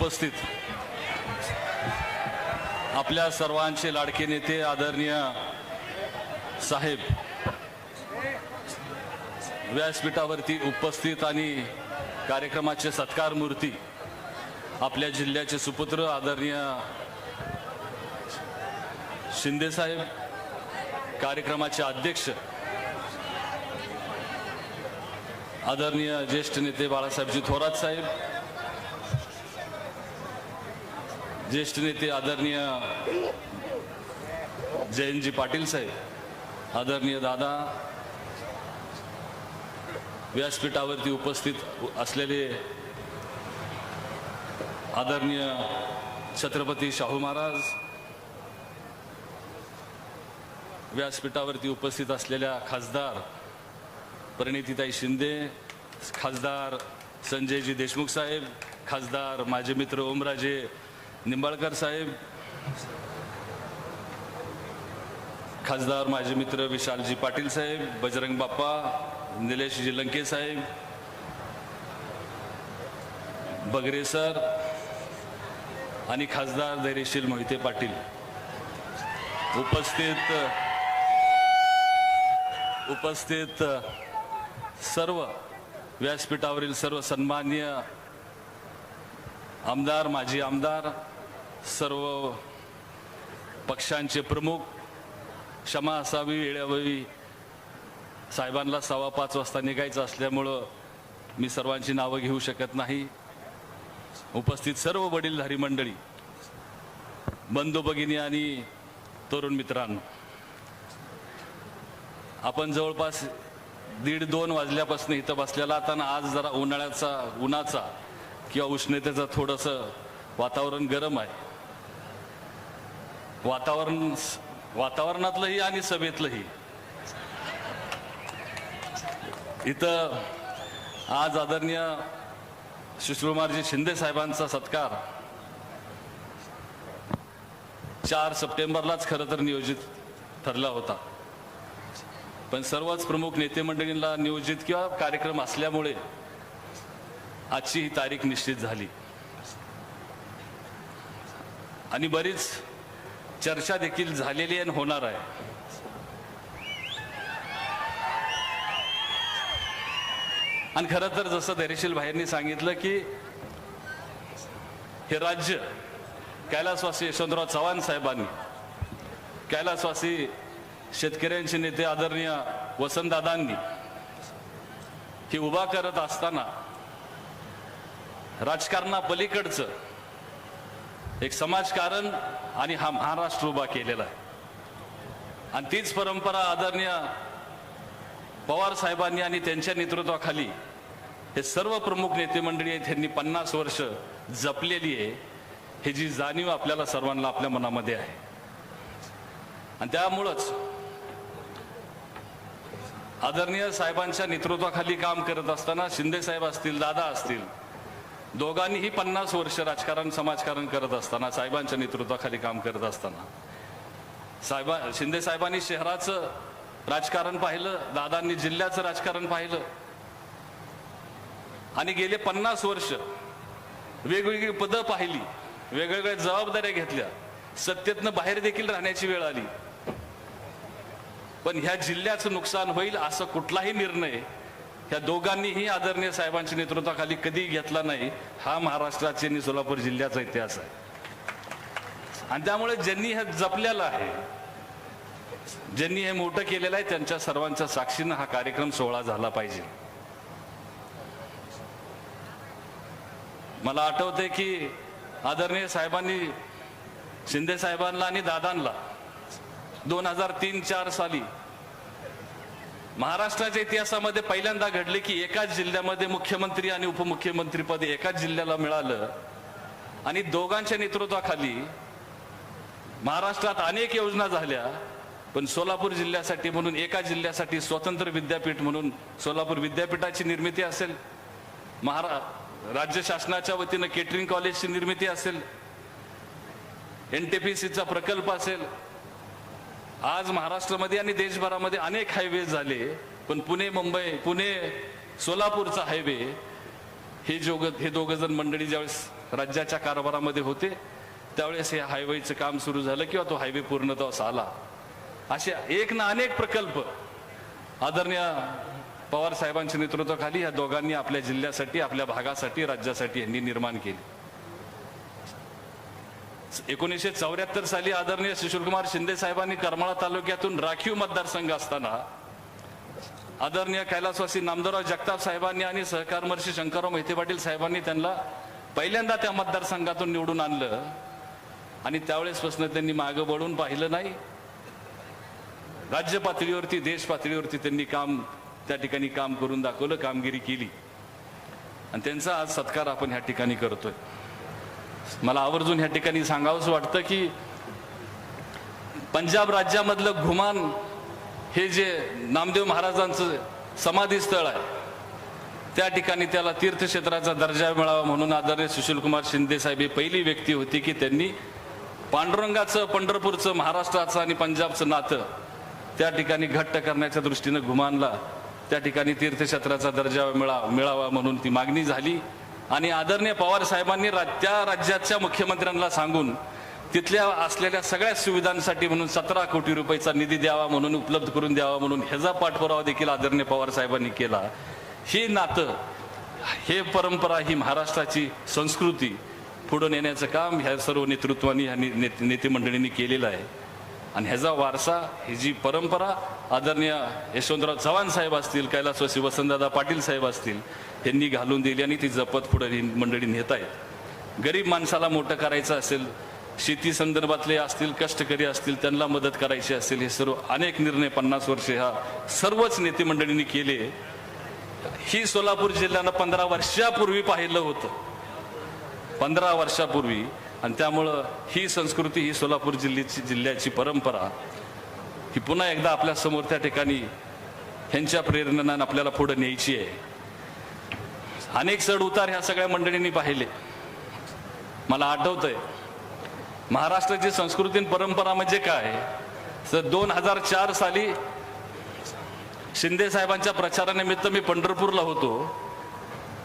उपस्थित. आपल्या सर्वांचे लाडके नेते आदरणीय साहेब. व्यासपीठावरती उपस्थित आणि कार्यक्रमाचे सत्कार मूर्ती आपल्या जिल्ह्याचे सुपुत्र आदरणीय शिंदे साहेब कार्यक्रमाचे अध्यक्ष आदरणीय ज्येष्ठ नेते बाळासाहेबजी थोरात साहेब ज्येष्ठ नेते आदरणीय जयंतजी पाटील साहेब आदरणीय दादा व्यासपीठावरती उपस्थित असलेले आदरणीय छत्रपती शाहू महाराज व्यासपीठावरती उपस्थित असलेल्या खासदार परिणितीताई शिंदे खासदार संजयजी देशमुख साहेब खासदार माझे मित्र ओमराजे निंबाळकर साहेब खासदार माझे मित्र विशालजी पाटील साहेब बजरंग बाप्पा निलेशजी लंके साहेब बगरे सर आणि खासदार धैर्यशील मोहिते पाटील. उपस्थित उपस्थित सर्व व्यासपीठावरील सर्व सन्मान्य आमदार माजी आमदार सर्व पक्षांचे प्रमुख क्षमा असावी वेळावी साहेबांना सव्वा पाच वाजता निघायचं असल्यामुळं मी सर्वांची नावं घेऊ शकत नाही. उपस्थित सर्व वडीलधारी मंडळी बंधू भगिनी आणि तरुण मित्रांनो आपण जवळपास दीड दोन वाजल्यापासून इथं बसलेला आता आज जरा उन्हाळ्याचा उन्हाचा किंवा उष्णतेचं थोडंसं वातावरण गरम आहे. वातावरण वातावरणातलंही आणि सभेतलंही. इथं आज आदरणीय सुश्रुमारजी शिंदे साहेबांचा सत्कार. चार सप्टेंबरलाच खरं तर नियोजित ठरला होता. पण सर्वच प्रमुख नेते मंडळींना नियोजित किंवा कार्यक्रम असल्यामुळे आजची ही तारीख निश्चित झाली. आणि बरीच चर्चा देखील झालेली आणि होणार आहे. आणि खरं तर जसं धैर्यशील भाईंनी सांगितलं की हे राज्य कैलासवासी यशवंतराव चव्हाण साहेबांनी कैलासवासी शेतकऱ्यांचे नेते आदरणीय वसंतदादांनी हे उभा करत असताना राजकारणापलीकडचं एक समाजकारण आणि हा महाराष्ट्र उभा केलेला आहे. आणि तीच परंपरा आदरणीय पवार साहेबांनी आणि त्यांच्या नेतृत्वाखाली हे सर्व प्रमुख नेते मंडळी आहेत त्यांनी पन्नास वर्ष जपलेली आहे. हे जी जाणीव आपल्याला सर्वांना आपल्या मनामध्ये आहे. आणि त्यामुळंच आदरणीय साहेबांच्या नेतृत्वाखाली काम करत असताना शिंदे साहेब असतील दादा असतील दोघांनीही पन्नास वर्ष राजकारण समाजकारण करत असताना साहेबांच्या नेतृत्वाखाली काम करत असताना. साहेबा शिंदे साहेबांनी शहराचं राजकारण पाहिलं दादांनी जिल्ह्याचं राजकारण पाहिलं. आणि गेले पन्नास वर्ष वेगवेगळी पदं पाहिली वेगवेगळ्या जबाबदाऱ्या घेतल्या. सत्तेतनं बाहेर देखील राहण्याची वेळ आली. पण ह्या जिल्ह्याचं नुकसान होईल असं कुठलाही निर्णय ह्या दोघांनीही आदरणीय साहेबांच्या नेतृत्वाखाली कधी घेतला नाही. हा महाराष्ट्राचे आणि सोलापूर जिल्ह्याचा इतिहास आहे. आणि त्यामुळे ज्यांनी हे जपलेलं आहे ज्यांनी हे मोठं केलेलं आहे त्यांच्या सर्वांच्या साक्षीनं हा कार्यक्रम सोहळा झाला पाहिजे. मला आठवते की आदरणीय साहेबांनी शिंदे साहेबांना आणि दादांना दोन हजार तीन चार साली महाराष्ट्राच्या इतिहासामध्ये पहिल्यांदा घडले की एकाच जिल्ह्यामध्ये मुख्यमंत्री आणि उपमुख्यमंत्री पद एकाच जिल्ह्याला मिळालं आणि दोघांच्या नेतृत्वाखाली महाराष्ट्रात अनेक योजना झाल्या. पण सोलापूर जिल्ह्यासाठी म्हणून एका जिल्ह्यासाठी स्वतंत्र विद्यापीठ म्हणून सोलापूर विद्यापीठाची निर्मिती असेल महारा राज्य शासनाच्या वतीनं केटरिंग कॉलेजची निर्मिती असेल एन टी पी सीचा प्रकल्प असेल आज महाराष्ट्रामध्ये आणि देशभरामध्ये अनेक हायवे झाले पण पुणे मुंबई पुणे सोलापूरचा हायवे हे जोग हे दोघ जण मंडळी ज्यावेळेस राज्याच्या कारभारामध्ये होते त्यावेळेस हे हायवेचं काम सुरू झालं किंवा तो हायवे पूर्णत्वास आला. असे एक ना अनेक प्रकल्प आदरणीय पवार साहेबांच्या नेतृत्वाखाली या दोघांनी आपल्या जिल्ह्यासाठी आपल्या भागासाठी राज्यासाठी यांनी निर्माण केले. एकोणीसशे चौऱ्याहत्तर साली आदरणीय सुशीलकुमार शिंदे साहेबांनी करमाळा तालुक्यातून राखीव मतदारसंघ असताना आदरणीय कैलासवासी नामदारराव जगताप साहेबांनी आणि सहकारमर्षी शंकरराव मेहते पाटील साहेबांनी त्यांना पहिल्यांदा त्या मतदारसंघातून निवडून आणलं. आणि त्यावेळेसपासून त्यांनी मागं वळून पाहिलं नाही. राज्य पातळीवरती देश पातळीवरती त्यांनी काम त्या ठिकाणी काम करून दाखवलं कामगिरी केली. आणि त्यांचा आज सत्कार आपण ह्या ठिकाणी करतोय. मला आवर्जून ह्या ठिकाणी सांगावंसं वाटतं की पंजाब राज्यामधलं घुमान हे जे नामदेव महाराजांचं समाधी स्थळ आहे त्या ठिकाणी त्याला तीर्थक्षेत्राचा दर्जा मिळावा म्हणून आदरणीय सुशीलकुमार शिंदे साहेब ही पहिली व्यक्ती होती की त्यांनी पांडुरंगाचं पंढरपूरचं महाराष्ट्राचं आणि पंजाबचं नातं त्या ठिकाणी घट्ट करण्याच्या दृष्टीनं घुमानला. त्या ठिकाणी तीर्थक्षेत्राचा दर्जा मिळा मिळावा म्हणून ती मागणी झाली. आणि आदरणीय पवार साहेबांनी त्या राज्याच्या मुख्यमंत्र्यांना सांगून तिथल्या असलेल्या सगळ्या सुविधांसाठी म्हणून सतरा कोटी रुपयाचा निधी द्यावा म्हणून उपलब्ध करून द्यावा म्हणून ह्याचा पाठपुरावा देखील आदरणीय पवार साहेबांनी केला. हे नातं हे परंपरा ही महाराष्ट्राची संस्कृती पुढे नेण्याचं काम ह्या सर्व नेतृत्वानी ह्या नेते मंडळींनी केलेलं आहे. आणि ह्याचा वारसा ही जी परंपरा आदरणीय यशवंतराव चव्हाण साहेब असतील कैलासवासी वसंतदादा पाटील साहेब असतील यांनी घालून दिली आणि ती जपत पुढे ही मंडळी नेत आहेत. गरीब माणसाला मोठं करायचं असेल शेती संदर्भातले असतील कष्टकरी असतील त्यांना मदत करायची असेल हे सर्व अनेक निर्णय पन्नास वर्षे ह्या सर्वच नेते मंडळींनी केले. ही सोलापूर जिल्ह्यानं पंधरा वर्षापूर्वी पाहिलं होतं. पंधरा वर्षापूर्वी आणि त्यामुळं ही संस्कृती ही सोलापूर जिल्ह्याची जिल्ह्याची परंपरा ही पुन्हा एकदा आपल्यासमोर त्या ठिकाणी ह्यांच्या प्रेरणेनं आपल्याला पुढे न्यायची आहे. अनेक चढ उतार ह्या सगळ्या मंडळींनी पाहिले. मला आठवतंय महाराष्ट्राची संस्कृती परंपरा म्हणजे काय? तर दोन हजार चार साली शिंदे साहेबांच्या प्रचारानिमित्त मी पंढरपूरला होतो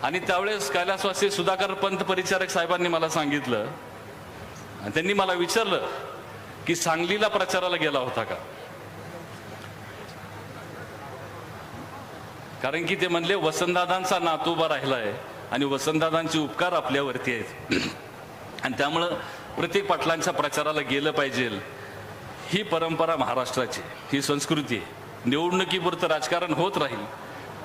आणि त्यावेळेस कैलासवासी सुधाकर पंत परिचारक साहेबांनी मला सांगितलं आणि त्यांनी मला विचारलं की सांगलीला प्रचाराला गेला होता का? कारण की ते म्हणले वसंतदादांचा नातू उभा राहिलाय आणि वसंतदादांचे उपकार आपल्यावरती आहेत. आणि त्यामुळं प्रत्येक पाटलांच्या प्रचाराला गेलं पाहिजे. ही परंपरा महाराष्ट्राची ही संस्कृती आहे. निवडणुकीपुरतं राजकारण होत राहील.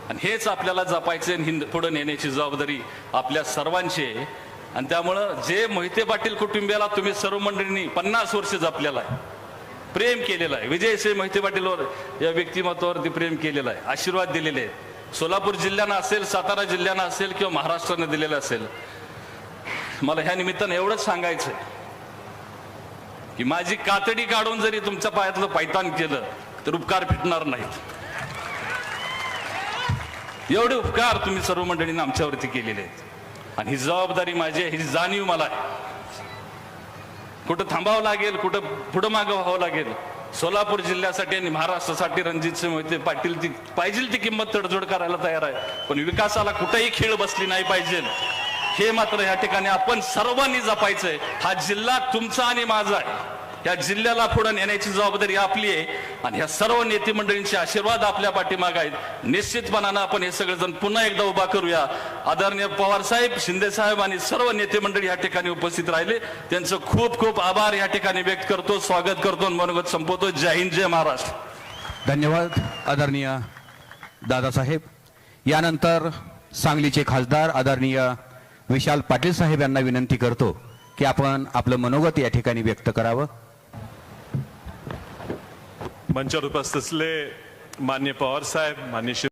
आणि हेच आपल्याला जपायचे आणि हिंद पुढं नेण्याची जबाबदारी आपल्या सर्वांची आहे. आणि त्यामुळं जे मोहिते पाटील कुटुंबियाला तुम्ही सर्व मंडळींनी पन्नास वर्ष जपलेला आहे प्रेम केलेलं आहे. विजयसिंह मोहिते पाटीलवर या व्यक्तिमत्वावरती प्रेम केलेलं आहे. आशीर्वाद दिलेले आहेत. सोलापूर जिल्ह्यानं असेल सातारा जिल्ह्यानं असेल किंवा महाराष्ट्रानं दिलेलं असेल मला ह्या निमित्तानं एवढंच सांगायचंय की माझी कातडी काढून जरी तुमच्या पायातलं पायतान केलं तर उपकार फिटणार नाहीत. एवढे उपकार तुम्ही सर्व मंडळींनी आमच्यावरती केलेले आहेत. आणि ही जबाबदारी माझी आहे ही जाणीव मला आहे. कुठं थांबावं लागेल कुठं पुढं मागं व्हावं लागेल सोलापूर जिल्ह्यासाठी आणि महाराष्ट्रासाठी रणजित सिंह मोहिते पाटील ती पाहिजे ती किंमत तडजोड करायला तयार आहे. पण विकासाला कुठेही खेळ बसली नाही पाहिजे. हे मात्र या ठिकाणी आपण सर्वांनी जपायचंय. हा जिल्हा तुमचा आणि माझा आहे. या जिल्ह्याला पुढे नेण्याची जबाबदारी आपली आहे. आणि ह्या सर्व नेते मंडळींचे आशीर्वाद आपल्या पाठीमाग आहेत. निश्चितपणानं आपण हे सगळेजण पुन्हा एकदा उभा करूया. आदरणीय पवार साहेब शिंदे साहेब आणि सर्व नेते मंडळी या ठिकाणी उपस्थित राहिले. त्यांचं खूप खूप आभार या ठिकाणी व्यक्त करतो स्वागत करतो मनोगत संपवतो. जय हिंद जय महाराष्ट्र. धन्यवाद आदरणीय दादासाहेब. यानंतर सांगलीचे खासदार आदरणीय विशाल पाटील साहेब यांना विनंती करतो की आपण आपलं मनोगत या ठिकाणी व्यक्त करावं. मंचावर उपस्थित असले मान्य पवार साहेब मान्य